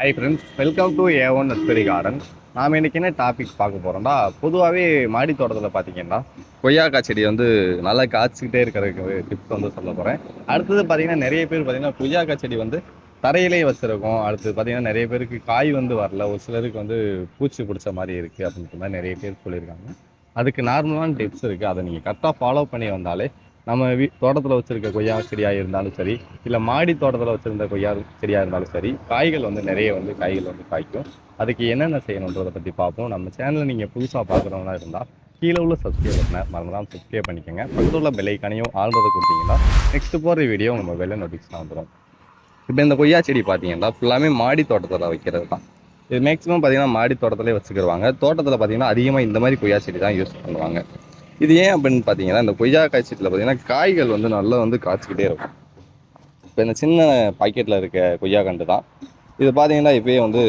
Hi friends welcome to A one nursery garden நாம் இன்றைக்கி என்ன டாபிக் பார்க்க போகிறோம்டா பொதுவாகவே மாடி தோட்டத்தில் பார்த்தீங்கன்னா கொய்யாக்காய் செடி வந்து நல்லா காய்ச்சிக்கிட்டே இருக்கிறதுக்கு டிப்ஸ் வந்து சொல்ல போகிறேன் அடுத்தது பார்த்தீங்கன்னா நிறைய பேர் பார்த்தீங்கன்னா கொய்யாக்காய் செடி வந்து தரையிலே வச்சுருக்கோம். அடுத்து பார்த்தீங்கன்னா நிறைய பேருக்கு காய் வந்து வரல. ஒரு சிலருக்கு வந்து பூச்சி பிடிச்ச மாதிரி இருக்குது அப்படின்ற மாதிரி நிறைய பேர் சொல்லியிருக்காங்க. அதுக்கு நார்மலான டிப்ஸ் இருக்குது அதை நீங்கள் கரெக்டாக ஃபாலோ பண்ணி வந்தாலே நம்ம வீ தோட்டத்தில் வச்சுருக்க கொய்யா செடியாக இருந்தாலும் சரி இல்லை மாடி தோட்டத்தில் வச்சுருந்த கொய்யா செடியாக இருந்தாலும் சரி காய்கள் வந்து நிறைய வந்து காய்கள் வந்து காய்க்கும். அதுக்கு என்னென்ன செய்யணுன்றதை பற்றி பார்ப்போம். நம்ம சேனலை நீங்கள் புதுசாக பார்க்குறவங்களா இருந்தால் கீழே உள்ள சப்ஸ்கிரைப் பட்டனை மறந்துடாம சப்ஸ்கிரைப் பண்ணிக்கோங்க. பக்கத்தில் உள்ள பெல்லைக்கானையும் ஆழ்ந்ததை கொடுத்தீங்கன்னா நெக்ஸ்ட் போகிற வீடியோ நம்ம வெளில நோட்டிஃபிகேஷன் வந்துடும் இப்போ இந்த கொய்யா செடி பார்த்தீங்கன்னா ஃபுல்லாமே மாடி தோட்டத்தில் வைக்கிறது தான். இது மேக்ஸிமம் பார்த்தீங்கன்னா மாடி தோட்டத்திலே வச்சுக்கிடுவாங்க தோட்டத்தில் பார்த்தீங்கன்னா அதிகமாக இந்த மாதிரி கொய்யா செடி தான் யூஸ் பண்ணுவாங்க. இது ஏன் அப்படின்னு பார்த்தீங்கன்னா இந்த கொய்யா காய் செடியில் பார்த்தீங்கன்னா காய்கள் வந்து நல்லா வந்து காய்ச்சிக்கிட்டே இருக்கும். இப்போ இந்த சின்ன பாக்கெட்டில் இருக்க கொய்யா கண்டு தான் இது பார்த்தீங்கன்னா இப்போயே வந்து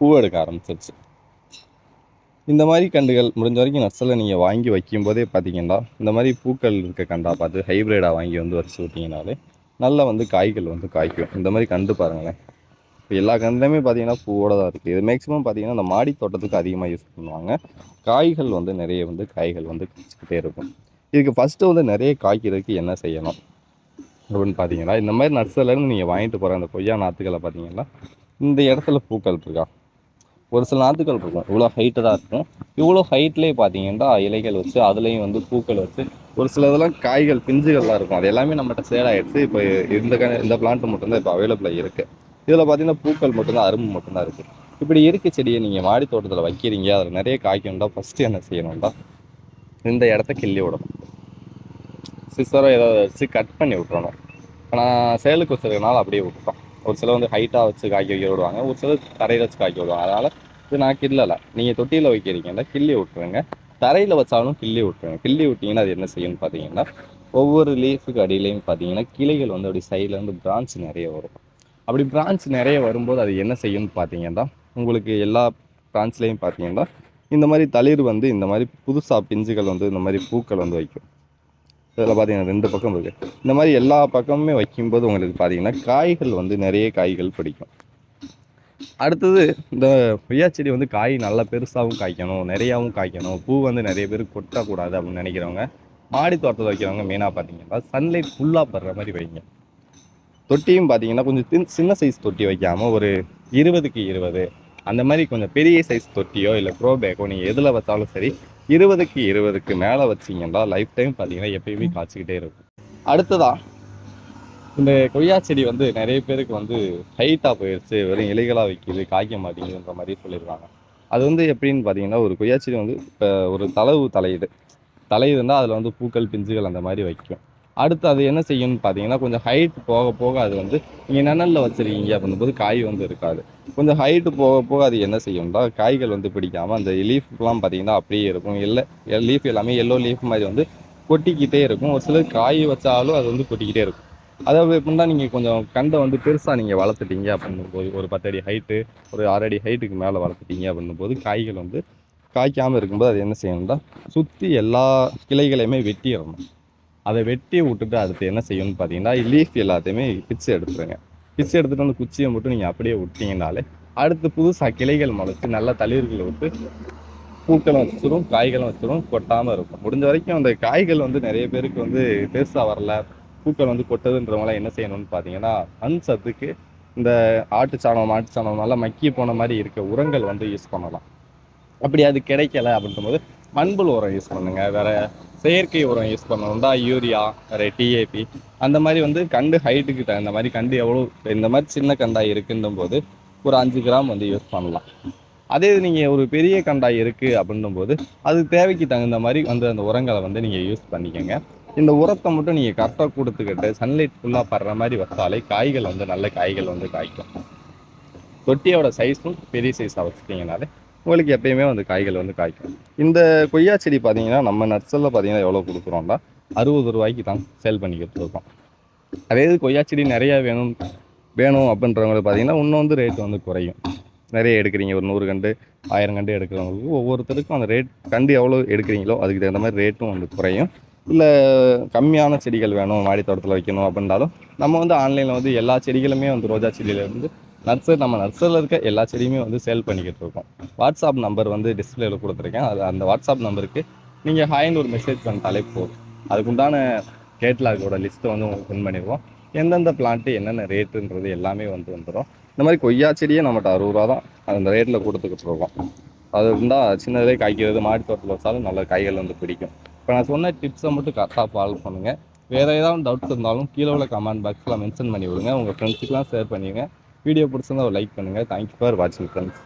பூ எடுக்க ஆரம்பிச்சிருச்சு. இந்த மாதிரி கண்டுகள் முடிஞ்ச வரைக்கும் நர்சரியில் நீங்கள் வாங்கி வைக்கும்போதே பார்த்தீங்கன்னா இந்த மாதிரி பூக்கள் இருக்க கண்டா பார்த்து ஹைப்ரிடாக வாங்கி வந்து வச்சு விட்டிங்கனாலே நல்லா வந்து காய்கள் வந்து காய்க்கும். இந்த மாதிரி கண்டு பாருங்களேன். இப்போ எல்லா கன்றுலையுமே பார்த்தீங்கன்னா பூவோட தான் இருக்குது இது மேக்ஸிமம் பார்த்தீங்கன்னா அந்த மாடி தோட்டத்துக்கு அதிகமாக யூஸ் பண்ணுவாங்க. காய்கள் வந்து நிறைய வந்து காய்கள் வந்து கிடச்சிக்கிட்டே இருக்கும். இதுக்கு ஃபஸ்ட்டு வந்து நிறைய காய்க்கிறதுக்கு என்ன செய்யணும்? அப்படின்னு பார்த்தீங்கன்னா இந்த மாதிரி நர்சரிலேருந்து நீங்கள் வாங்கிட்டு போகிற அந்த கொய்யா நாற்றுகளை பார்த்தீங்கன்னா இந்த இடத்துல பூக்கள் இருக்கா? ஒரு சில நாற்றுகள் இருக்கும். இவ்வளோ ஹைட்டு தான் இருக்கும். இவ்வளோ ஹைட்லேயே பார்த்தீங்கன்னா இலைகள் வச்சு அதுலேயும் வந்து பூக்கள் வச்சு ஒரு சில இதெல்லாம் காய்கள் பிஞ்சுகள்லாம் இருக்கும். அது எல்லாமே நம்மகிட்ட சேல் இப்போ இந்த க இந்த பிளான்ட் மட்டும்தான் இப்போ அவைலபிளாக இருக்குது இதில் பார்த்தீங்கன்னா பூக்கள் மட்டும்தான் அரும்பு மட்டும்தான் இருக்குது இப்படி இருக்க செடியை நீங்கள் மாடி தோட்டத்தில் வைக்கிறீங்க அதில் நிறைய காய்க்கணும்டா ஃபஸ்ட்டு என்ன செய்யணும்டா இந்த இடத்த கிள்ளி விடணும். சிஸ்டரோ ஏதாவது வச்சு கட் பண்ணி விட்றணும் ஆனால் சேலுக்கு வச்சிருக்கனால அப்படியே விட்டுட்டோம். ஒரு சில வந்து ஹைட்டாக வச்சு காய்க்க வைக்க விடுவாங்க ஒரு சிலர் தரையில் வச்சு காய்க்க விடுவாங்க. அதனால் இது நான் கிள்ளலை. நீங்கள் தொட்டியில் வைக்கிறீங்கன்னா கிள்ளி விட்ருங்க தரையில் வச்சாலும் கிள்ளி விட்ருங்க கிள்ளி விட்டிங்கன்னா அது என்ன செய்யும்னு பார்த்தீங்கன்னா ஒவ்வொரு லீஃபுக்கு அடியிலையும் பார்த்தீங்கன்னா கிளைகள் வந்து அப்படி சைடில் பிரான்ச் நிறைய வரும். அப்படி பிரான்ச் நிறைய வரும்போது அது என்ன செய்யும்னு பார்த்தீங்கன்னா உங்களுக்கு எல்லா பிரான்ச்லேயும் பார்த்தீங்கன்னா இந்த மாதிரி தளிர் வந்து இந்த மாதிரி புதுசாக பிஞ்சுகள் வந்து இந்த மாதிரி பூக்கள் வந்து வைக்கும். இதில் பார்த்தீங்கன்னா ரெண்டு பக்கம் இருக்குது இந்த மாதிரி எல்லா பக்கமுமே வைக்கும்போது உங்களுக்கு பார்த்தீங்கன்னா காய்கள் வந்து நிறைய காய்கள் பிடிக்கும். அடுத்தது இந்த கொய்யா செடி வந்து காய் நல்லா பெருசாகவும் காய்க்கணும் நிறையாவும் காய்க்கணும். பூ வந்து நிறைய பேர் கொட்டக்கூடாது அப்படின்னு நினைக்கிறவங்க மாடி தோட்டத்தில் வைக்கிறவங்க மெயினாக பார்த்தீங்கன்னா சன்லைட் ஃபுல்லாக படுற மாதிரி வைங்க. தொட்டியும் பார்த்தீங்கன்னா கொஞ்சம் தின் சின்ன சைஸ் தொட்டி வைக்காமல் ஒரு இருபதுக்கு இருபது அந்த மாதிரி கொஞ்சம் பெரிய சைஸ் தொட்டியோ இல்லை ப்ரோ பேக்கோ நீங்கள் எதில் வச்சாலும் சரி இருபதுக்கு இருபதுக்கு மேலே வச்சிங்கன்னா லைஃப் டைம் பார்த்தீங்கன்னா எப்பயுமே காய்ச்சிக்கிட்டே இருக்கும். அடுத்ததா இந்த கொய்யா செடி வந்து நிறைய பேருக்கு வந்து ஹைட்டாக போயிடுச்சு வெறும் இலைகளாக வைக்கிது காய்க்க மாட்டேங்குதுன்ற மாதிரி சொல்லியிருக்காங்க அது வந்து எப்படின்னு பார்த்தீங்கன்னா ஒரு கொய்யா செடி வந்து இப்போ ஒரு தளவு தலையுது தலையுதுன்னா அதில் வந்து பூக்கள் பிஞ்சுகள் அந்த மாதிரி வைக்கும். அடுத்து அது என்ன செய்யணும்னு பார்த்தீங்கன்னா கொஞ்சம் ஹைட் போக போக அது வந்து நீங்கள் நிழலில் வச்சுருக்கீங்க அப்படின்போது காய் வந்து இருக்காது. கொஞ்சம் ஹைட்டு போக போக அது என்ன செய்யணும்னா காய்கள் வந்து பிடிக்காமல் அந்த லீஃப்லாம் பார்த்தீங்கன்னா அப்படியே இருக்கும். இல்லை லீஃப் எல்லாமே எல்லோ லீஃப் மாதிரி வந்து கொட்டிக்கிட்டே இருக்கும். ஒரு சிலர் காய் வச்சாலும் அது வந்து கொட்டிக்கிட்டே இருக்கும். அதாவது எப்படின்னா நீங்கள் கொஞ்சம் கண்டை வந்து பெருசாக நீங்கள் வளர்த்துட்டீங்க அப்படின்னும் போது ஒரு பத்து அடி ஹைட்டு ஒரு ஆறடி ஹைட்டுக்கு மேலே வளர்த்துட்டீங்க அப்படின்னும் போது காய்கள் வந்து காய்க்காமல் இருக்கும்போது அது என்ன செய்யணும்னா சுற்றி எல்லா கிளைகளையுமே வெட்டிடணும். அதை வெட்டி விட்டுட்டு அடுத்து என்ன செய்யணும்னு பார்த்தீங்கன்னா லீஃப் எல்லாத்தையுமே பிச்சு எடுத்துருங்க. பிச்சு எடுத்துகிட்டு அந்த குச்சியை மட்டும் நீங்கள் அப்படியே விட்டிங்கனாலே அடுத்து புதுசாக கிளைகள் முளைச்சி நல்ல தளிர்களை விட்டு பூக்களும் வச்சிடும் காய்களும் வச்சிடும் கொட்டாமல் இருக்கும். முடிஞ்ச வரைக்கும் அந்த காய்கள் வந்து நிறைய பேருக்கு வந்து பெருசாக வரல. பூக்கள் வந்து கொட்டதுன்றவங்களாம் என்ன செய்யணும்னு பார்த்தீங்கன்னா மண் சத்துக்கு இந்த ஆட்டு சாணம் மாட்டு சாணம் நல்லா மக்கி போன மாதிரி இருக்க உரங்கள் வந்து யூஸ் பண்ணலாம். அப்படி அது கிடைக்கல அப்படின்ற போது மண்புழு உரம் யூஸ் பண்ணுங்க. வேற செயற்கை உரம் யூஸ் பண்ணணும்டா யூரியா வேற டிஏபி அந்த மாதிரி வந்து கண்டு ஹைட்டுக்கு தகுந்த மாதிரி கண்டு எவ்வளோ இந்த மாதிரி சின்ன கண்டாய் இருக்குன்னும் போது ஒரு அஞ்சு கிராம் வந்து யூஸ் பண்ணலாம். அதே இது நீங்கள் ஒரு பெரிய கண்டாய் இருக்குது அப்படின்னும் போது அது தேவைக்கு தகுந்த மாதிரி வந்து அந்த உரங்களை வந்து நீங்கள் யூஸ் பண்ணிக்கோங்க. இந்த உரத்தை மட்டும் நீங்கள் கரெக்டாக கொடுத்துக்கிட்டு சன்லைட் ஃபுல்லாக படுற மாதிரி வச்சாலே காய்கள் வந்து நல்ல காய்கள் வந்து காய்க்கும். தொட்டியோட சைஸும் பெரிய சைஸாக வச்சுட்டிங்கனாலே உங்களுக்கு எப்பயுமே வந்து காய்கள் வந்து காய்க்கும். இந்த கொய்யா செடி பார்த்தீங்கன்னா நம்ம நர்சரியில் பார்த்தீங்கன்னா எவ்வளோ கொடுக்குறோம்னா அறுபது ரூபாய்க்கு தான் சேல் பண்ணிக்கிட்டு இருக்கோம். அதே இது கொய்யா செடி நிறையா வேணும் வேணும் அப்படின்றவங்களுக்கு பார்த்தீங்கன்னா இன்னும் வந்து ரேட் வந்து குறையும். நிறைய எடுக்கிறீங்க ஒரு நூறு கண்டு ஆயிரம் கண்டு எடுக்கிறவங்களுக்கு ஒவ்வொருத்தருக்கும் அந்த ரேட் கண்டு எவ்வளோ எடுக்கிறீங்களோ அதுக்கு தகுந்த மாதிரி ரேட்டும் வந்து குறையும். இல்லை கம்மியான செடிகள் வேணும் மாடி தோட்டத்தில் வைக்கணும் அப்படின்றாலும் நம்ம வந்து ஆன்லைனில் வந்து எல்லா செடிகளுமே வந்து ரோஜா செடியிலேருந்து நர்சரி நம்ம நர்சரியில் இருக்க எல்லா செடியுமே வந்து சேல் பண்ணிக்கிட்டு இருக்கோம். வாட்ஸ்அப் நம்பர் வந்து டிஸ்பிளேல கொடுத்துருக்கேன். அது அந்த வாட்ஸ்அப் நம்பருக்கு நீங்கள் ஹாய்னு ஒரு மெசேஜ் பண்ணிட்டாலே போதும். அதுக்குண்டான கேட்லாகோட லிஸ்ட்டை வந்து உங்களுக்கு சென்ட் பண்ணிடுவோம். எந்தெந்த பிளான்ட்டு என்னென்ன ரேட்டுன்றது எல்லாமே வந்து வந்துடும் இந்த மாதிரி கொய்யா செடியே நம்மகிட்ட அறுபது ரூபா தான் அந்த ரேட்டில் கொடுத்துக்கிட்டு இருக்கோம். அது இருந்தால் சின்னதே காய்க்கிறது மாடி தோட்டத்தில் வச்சாலும் நல்ல காய்கள் வந்து பிடிக்கும். இப்போ நான் சொன்ன டிப்ஸை மட்டும் கரெக்டாக ஃபாலோ பண்ணுங்கள் வேறு ஏதாவது டவுட்ஸ் இருந்தாலும் கீழே உள்ள கமெண்ட் பாக்ஸில் மென்ஷன் பண்ணி விடுங்க உங்கள் ஃப்ரெண்ட்ஸுக்கெலாம் ஷேர் பண்ணிடுங்க. வீடியோ பிடிச்சிருந்தா லைக் பண்ணுங்கள் தேங்க்யூ ஃபார் வாட்சிங் ஃப்ரெண்ட்ஸ்